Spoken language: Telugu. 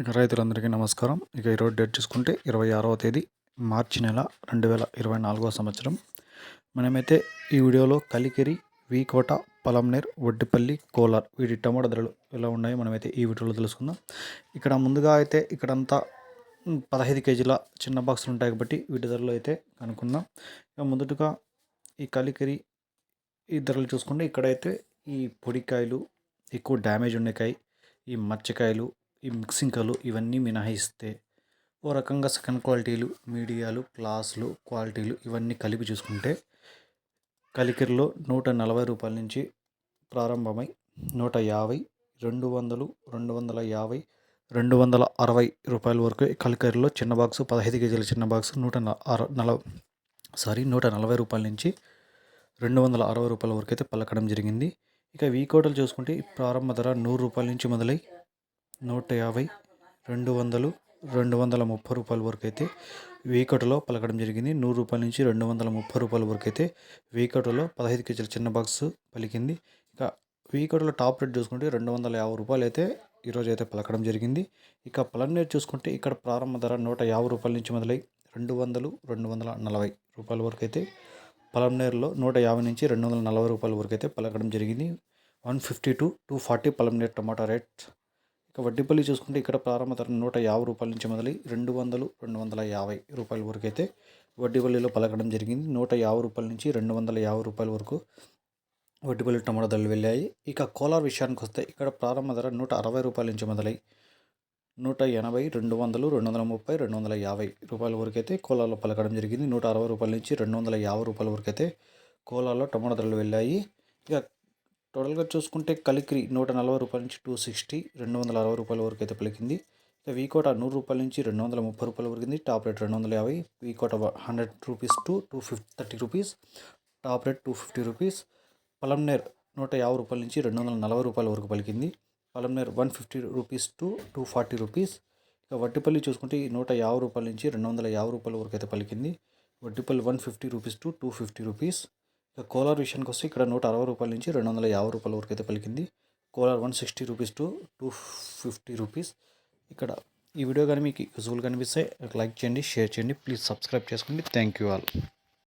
ఇక రైతులందరికీ నమస్కారం. ఇక ఈరోజు డేట్ చూసుకుంటే ఇరవై ఆరవ తేదీ మార్చి నెల రెండు వేల ఇరవై నాలుగవ సంవత్సరం. మనమైతే ఈ వీడియోలో కలికిరి వీకోట పలంనేర్ వడ్డిపల్లి కోలార్ వీటి టమాటా ధరలు ఎలా ఉన్నాయో మనమైతే ఈ వీడియోలో తెలుసుకుందాం. ఇక్కడ ముందుగా అయితే ఇక్కడంతా పదహైదు కేజీల చిన్న బాక్సులు ఉంటాయి కాబట్టి వీటి ధరలు అయితే కనుక్కుందాం. ఇక మొదటగా ఈ కలికిరి ఈ ధరలు చూసుకుంటే ఇక్కడైతే ఈ పొడికాయలు ఎక్కువ డ్యామేజ్ ఉండే కాయ ఈ మచ్చకాయలు ఈ మిక్సింకలు ఇవన్నీ మినహాయిస్తే ఓ రకంగా సెకండ్ క్వాలిటీలు మీడియాలు క్లాసులు క్వాలిటీలు ఇవన్నీ కలిపి చూసుకుంటే కలికిరిలో నూట నలభై రూపాయల నుంచి ప్రారంభమై నూట యాభై రెండు వందలు రెండు వందల యాభై రెండు వందల అరవై రూపాయల వరకు కలికరిలో చిన్న బాక్సు పదహైదు కేజీల చిన్న బాక్స్ నూట నల సారీ నూట నలభై రూపాయల నుంచి రెండు వందల అరవై రూపాయల వరకు అయితే పలకడం జరిగింది. ఇక వీకోటలు చూసుకుంటే ప్రారంభ ధర నూరు రూపాయల నుంచి మొదలై నూట యాభై రెండు వందలు రెండు వందల ముప్పై రూపాయల వరకు అయితే వీకటులో పలకడం జరిగింది. నూరు రూపాయల నుంచి రెండు వందల ముప్పై రూపాయల వరకు అయితే వీకటులో పదహైదు కేజీల చిన్న బాక్స్ పలికింది. ఇక వీకటులో టాప్ రేట్ చూసుకుంటే రెండు వందల యాభై రూపాయలు అయితే ఈరోజు అయితే పలకడం జరిగింది. ఇక పలనేరు చూసుకుంటే ఇక్కడ ప్రారంభ ధర నూట యాభై రూపాయల నుంచి మొదలై రెండు వందలు రెండు వందల నలభై రూపాయల వరకు అయితే పలంనేరులో నూట యాభై నుంచి రెండు వందల నలభై రూపాయల వరకు అయితే పలకడం జరిగింది. One fifty to two forty Palamaner tomato rate. ఇక వడ్డీపల్లి చూసుకుంటే ఇక్కడ ప్రారంభ ధర నూట యాభై రూపాయల నుంచి మొదలై రెండు వందలు రెండు వందల యాభై రూపాయల వరకు అయితే వడ్డీపల్లిలో పలకడం జరిగింది. నూట యాభై రూపాయల నుంచి రెండు వందల యాభై రూపాయల వరకు వడ్డీపల్లి టమాటా ధరలు వెళ్ళాయి. ఇక కోలార్ విషయానికి వస్తే ఇక్కడ ప్రారంభ ధర నూట అరవై రూపాయల నుంచి మొదలై నూట ఎనభై రెండు వందలు రెండు వందల ముప్పై రెండు వందల యాభై రూపాయల వరకు అయితే కోలాలో పలకడం జరిగింది. నూట అరవై రూపాయల నుంచి రెండు వందల యాభై రూపాయల వరకు అయితే కోలాలో టమాటా ధరలు వెళ్ళాయి. ఇక టోటల్గా చూసుకుంటే కలికిరి నూట నలభై రూపాయల నుంచి టూ సిక్స్టీ రెండు వందల అరవై రూపాయల వరకు అయితే పలికింది. ఇక వీకోట నూరు రూపాయల నుంచి రెండు వందల ముప్పై రూపాయల వరకు టాప్ రేట్ రెండు వందల యాభై V Kota hundred rupees to two fifty thirty rupees top rate two fifty rupees. Palamaner నూట యాభై రూపాయల నుంచి రెండు వందల నలభై రూపాయల వరకు పలికింది. Palamaner one fifty rupees to two forty rupees. ఇక వడ్డిపల్లి చూసుకుంటే నూట యాభై రూపాయల నుంచి రెండు వందల యాభై రూపాయల వరకు అయితే పలికింది. Vaddipalli one fifty rupees to two fifty rupees. ఇక కోలార్ విషయానికి వస్తే ఇక్కడ నూట అరవై రూపాయల నుంచి రెండు వందల యాభై రూపాయల వరకు అయితే పలికింది. Kolar one sixty rupees to two fifty rupees. ఇక్కడ ఈ వీడియో కానీ మీకు యూజ్ఫుల్ కనిపిస్తే లైక్ చేయండి షేర్ చేయండి ప్లీజ్ సబ్స్క్రైబ్ చేసుకోండి. Thank you all.